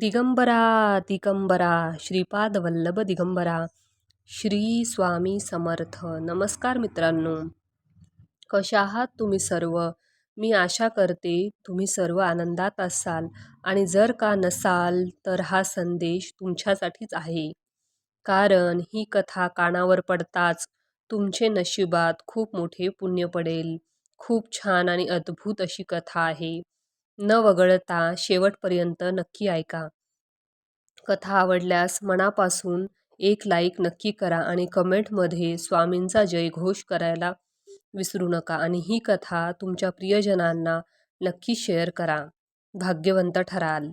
दिगंबरा दिगंबरा श्रीपाद वल्लभ दिगंबरा श्री स्वामी समर्थ. नमस्कार मित्रांनो. कशा आहात तुम्ही सर्व? मी आशा करते तुम्ही सर्व आनंदात असाल आणि जर का नसाल तर हा संदेश तुमच्यासाठीच आहे. कारण ही कथा कानावर पडताच तुमचे नशिबात खूप मोठे पुण्य पडेल. खूप छान आणि अद्भुत अशी कथा आहे. न वगळता शेवटपर्यंत नक्की ऐका. कथा आवडल्यास मनापासून एक लाईक नक्की करा आणि कमेंटमध्ये स्वामींचा जयघोष करायला विसरू नका आणि ही कथा तुमच्या प्रियजनांना नक्की शेअर करा. भाग्यवंत ठराल.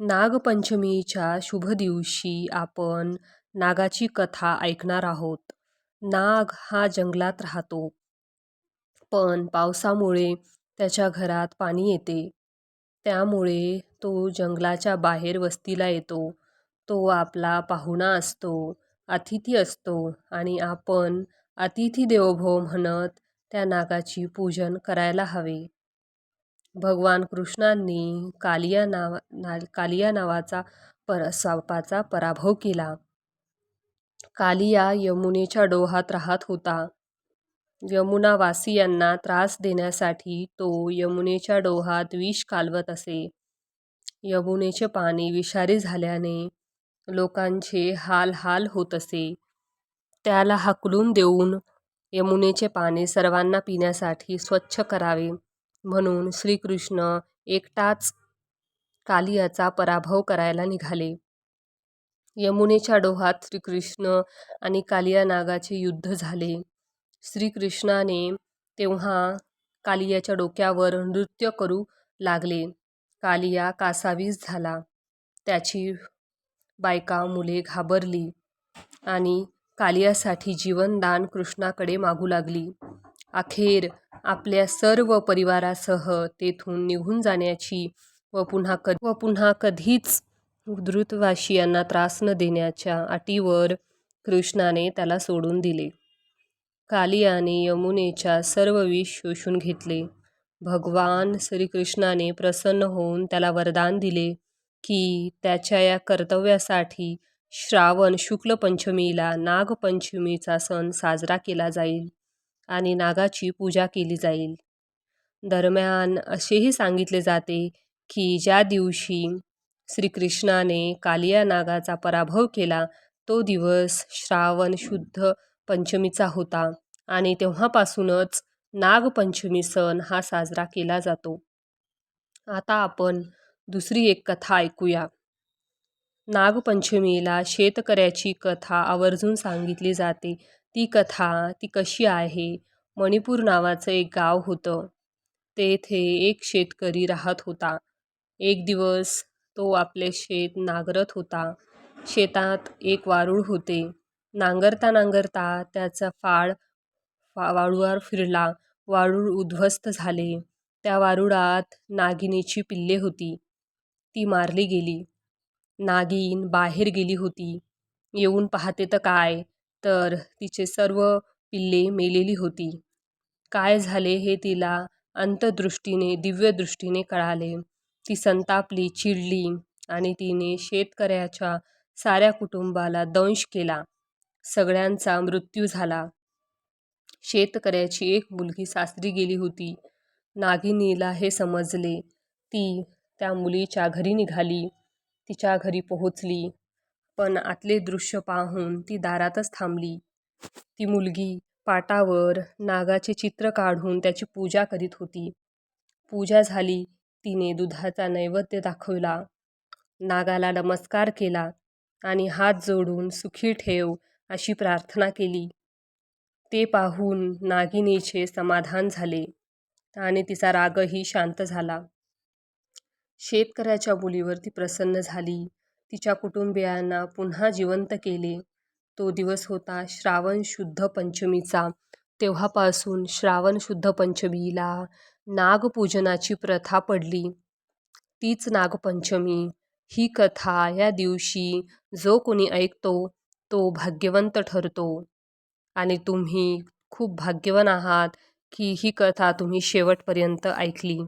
नागपंचमीच्या शुभ दिवशी आपण नागाची कथा ऐकणार आहोत. नाग हा जंगलात राहतो. पण पावसामुळे त्याच्या घरात पाणी येते. त्यामुळे तो जंगलाच्या बाहेर वस्तीला येतो. तो आपला पाहुणा असतो अतिथी असतो आणि आपण अतिथी देवभव म्हणत त्या नागाची पूजन करायला हवे. भगवान कृष्णांनी कालिया नावा ना कालिया नावाचा पर सापाचा पराभव केला. कालिया यमुनेच्या डोहात राहत होता. यमुनावासियांना त्रास देण्यासाठी तो यमुनेच्या डोहात विष कालवत असे. यमुनेचे पाणी विषारी झाल्याने लोकांचे हाल हाल होत असे. त्याला हाकलून देऊन यमुनेचे पाणी सर्वांना पिण्यासाठी स्वच्छ करावे म्हणून श्रीकृष्ण एकटाच कालियाचा पराभव करायला निघाले. यमुनेच्या डोहात श्रीकृष्ण आणि कालिया नागाचे युद्ध झाले. श्रीकृष्णाने तेव्हा कालियाच्या डोक्यावर नृत्य करू लागले. कालिया कासावीस झाला. त्याची बायका मुले घाबरली आणि कालियासाठी जीवनदान कृष्णाकडे मागू लागली. अखेर आपल्या सर्व परिवारासह तेथून निघून जाण्याची व पुन्हा क व पुन्हा कधीच धृतवाशियांना त्रास न देण्याच्या अटीवर कृष्णाने त्याला सोडून दिले. कालियाने यमुनेच्या सर्व विष शोषून घेतले. भगवान श्रीकृष्णाने प्रसन्न होऊन त्याला वरदान दिले की त्याच्या या कर्तव्यासाठी श्रावण शुक्ल पंचमीला नागपंचमीचा सण साजरा केला जाईल आणि नागाची पूजा केली जाईल. दरम्यान असेही सांगितले जाते की ज्या दिवशी श्रीकृष्णाने कालिया नागाचा पराभव केला तो दिवस श्रावण शुद्ध पंचमीचा होता. आणि तेव्हापासूनच नागपंचमी सण हा साजरा केला जातो. आता आपण दुसरी एक कथा ऐकूया. नागपंचमीला शेतकऱ्याची कथा आवर्जून सांगितली जाते. ती कथा ती कशी आहे? मणिपूर नावाचं एक गाव होतं. तेथे एक शेतकरी राहत होता. एक दिवस तो आपले शेत नांगरत होता. शेतात एक वारूळ होते. नांगरता नांगरता त्याचा फाळ वाळूवर फिरला. वाळूळ उद्ध्वस्त झाले. त्या वारुळात नागिनीची पिल्ले होती. ती मारली गेली. नागिन बाहेर गेली होती. येऊन पाहते तर काय? तर तिचे सर्व पिल्ले मेलेली होती. काय झाले हे तिला अंतदृष्टीने दिव्यदृष्टीने कळाले. ती संतापली चिडली आणि तिने शेतकऱ्याच्या साऱ्या कुटुंबाला दंश केला. सगळ्यांचा मृत्यू झाला. शेतकऱ्याची एक मुलगी सासरी गेली होती. नागिनीला हे समजले. ती त्या मुलीच्या घरी निघाली. तिच्या घरी पोहोचली. पण आतले दृश्य पाहून ती दारातच थांबली. ती मुलगी पाटावर नागाचे चित्र काढून त्याची पूजा करीत होती. पूजा झाली. तिने दुधाचा नैवेद्य दाखवला. नागाला नमस्कार केला आणि हात जोडून सुखी ठेव अशी प्रार्थना केली. ते पाहून नागिनीचे समाधान झाले आणि तिचा रागही शांत झाला. शेतकऱ्याच्या मुलीवर ती प्रसन्न झाली. तिच्या कुटुंबियांना पुन्हा जिवंत केले. तो दिवस होता श्रावण शुद्ध पंचमीचा. तेव्हापासून श्रावण शुद्ध पंचमीला नागपूजनाची प्रथा पडली. तीच नागपंचमी ही कथा या दिवशी जो कोणी ऐकतो तो भाग्यवंत ठरतो. आणि तुम्ही खूप भाग्यवान आहात की ही कथा तुम्ही शेवटपर्यंत ऐकली.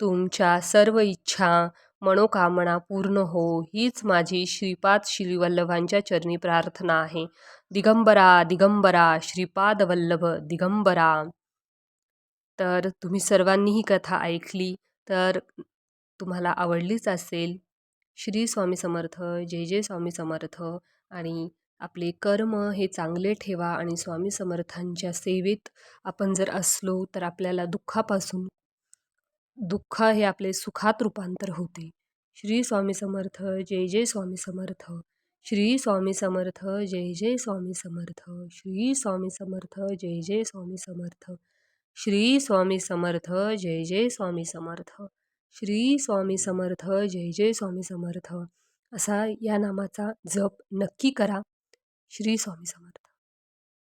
तुमच्या सर्व इच्छा मनोकामना पूर्ण हो हीच माझी श्रीपाद श्रीवल्लभांच्या चरणी प्रार्थना आहे. दिगंबरा दिगंबरा श्रीपाद वल्लभ दिगंबरा. तर तुम्ही सर्वांनी ही कथा ऐकली तर तुम्हाला आवडलीच असेल. श्री स्वामी समर्थ जय जय स्वामी समर्थ आणि आपले कर्म हे चांगले ठेवा आणि स्वामी समर्थांच्या सेवेत आपण जर असलो तर आपल्याला दुःखापासून दुःख हे आपले सुखात रूपांतर होते. श्री स्वामी समर्थ जय जय स्वामी समर्थ. श्री स्वामी समर्थ जय जय स्वामी समर्थ. श्री स्वामी समर्थ जय जय स्वामी समर्थ. श्री स्वामी समर्थ जय जय स्वामी समर्थ. श्री स्वामी समर्थ जय जय स्वामी समर्थ. असा या नामाचा जप नक्की करा. श्री स्वामी समर्थ.